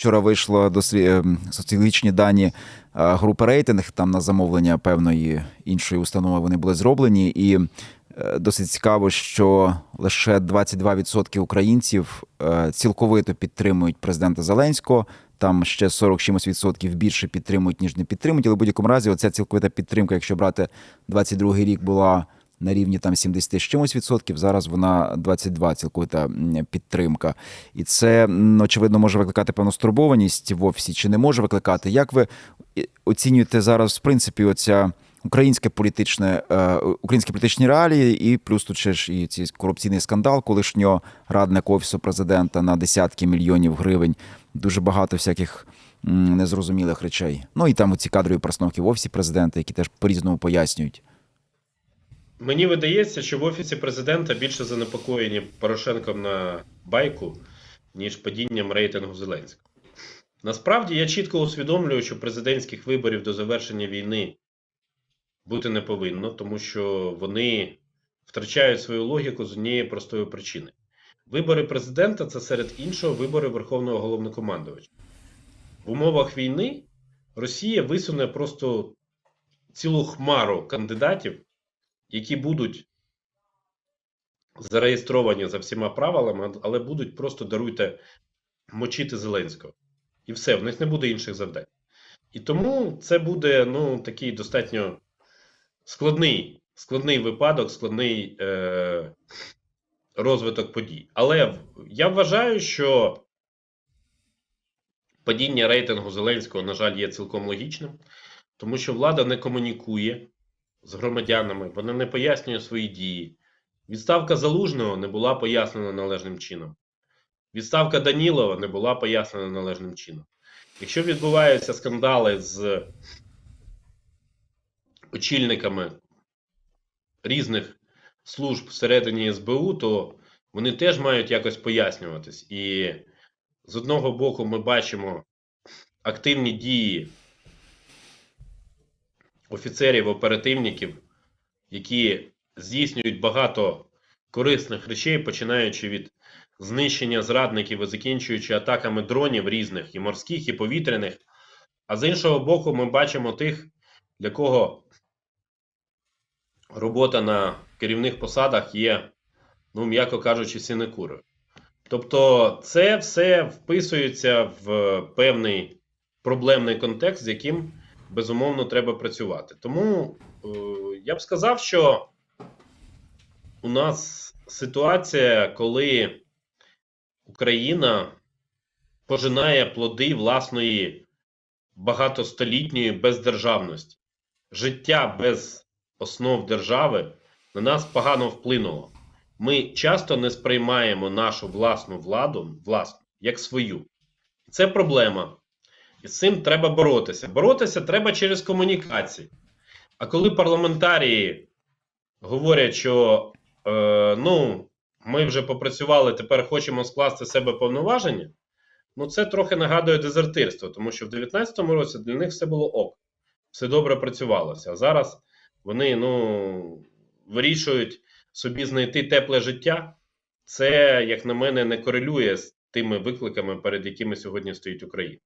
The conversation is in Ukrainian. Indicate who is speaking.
Speaker 1: Вчора вийшло дослі... е, соціологічні дані е, групи рейтинг. Там на замовлення певної іншої установи вони були зроблені. І е, досить цікаво, що лише 22% українців е, цілковито підтримують президента Зеленського. Там ще 40 чимось відсотків більше підтримують, ніж не підтримують. Але в будь-якому разі, оця цілковита підтримка, якщо брати 22-й рік, була на рівні там 70 з чимось відсотків. Зараз вона 22 цілковита підтримка. І це очевидно може викликати певну стурбованість в офісі. Чи не може викликати? Як ви е, оцінюєте зараз, в принципі, оця українське політичне е, українські політичні реалії, і плюс тут ще ж і цей корупційний скандал колишнього радника офісу президента на десятки мільйонів гривень. Дуже багато всяких незрозумілих речей. Ну і там ці кадрові простановки в офісі президента, які теж по-різному пояснюють.
Speaker 2: Мені видається, що в офісі президента більше занепокоєні Порошенком на байку, ніж падінням рейтингу Зеленського. Насправді я чітко усвідомлюю, що президентських виборів до завершення війни бути не повинно, тому що вони втрачають свою логіку з однієї простої причини. Вибори президента це серед іншого вибори Верховного головнокомандувача. В умовах війни Росія висуне просто цілу хмару кандидатів, які будуть зареєстровані за всіма правилами, але будуть просто даруйте мочити Зеленського. І все, в них не буде інших завдань. І тому це буде ну, такий достатньо складний, складний випадок, складний е, розвиток подій. Але я вважаю, що падіння рейтингу Зеленського, на жаль, є цілком логічним, тому що влада не комунікує з громадянами, вона не пояснює свої дії. Відставка Залужного не була пояснена належним чином. Відставка Данілова не була пояснена належним чином. Якщо відбуваються скандали з очільниками різних служб всередині СБУ, то вони теж мають якось пояснюватись. І з одного боку, ми бачимо активні дії офіцерів, оперативників, які здійснюють багато корисних речей, починаючи від знищення зрадників і закінчуючи атаками дронів різних, і морських, і повітряних. А з іншого боку, ми бачимо тих, для кого робота на керівних посадах є, ну, м'яко кажучи, синекурою. Тобто, це все вписується в певний проблемний контекст, з яким безумовно треба працювати. Тому е, я б сказав, що у нас ситуація, коли Україна пожинає плоди власної багатостолітньої бездержавності. Життя без основ держави на нас погано вплинуло. Ми часто не сприймаємо нашу власну владу власну, як свою. Це проблема. І з цим треба боротися. Боротися треба через комунікації. А коли парламентарії говорять, що е, ну, ми вже попрацювали, тепер хочемо скласти себе повноваження, ну це трохи нагадує дезертирство, тому що в 2019 році для них все було ок, все добре працювалося. А зараз вони ну, вирішують собі знайти тепле життя. Це, як на мене, не корелює з тими викликами, перед якими сьогодні стоїть Україна.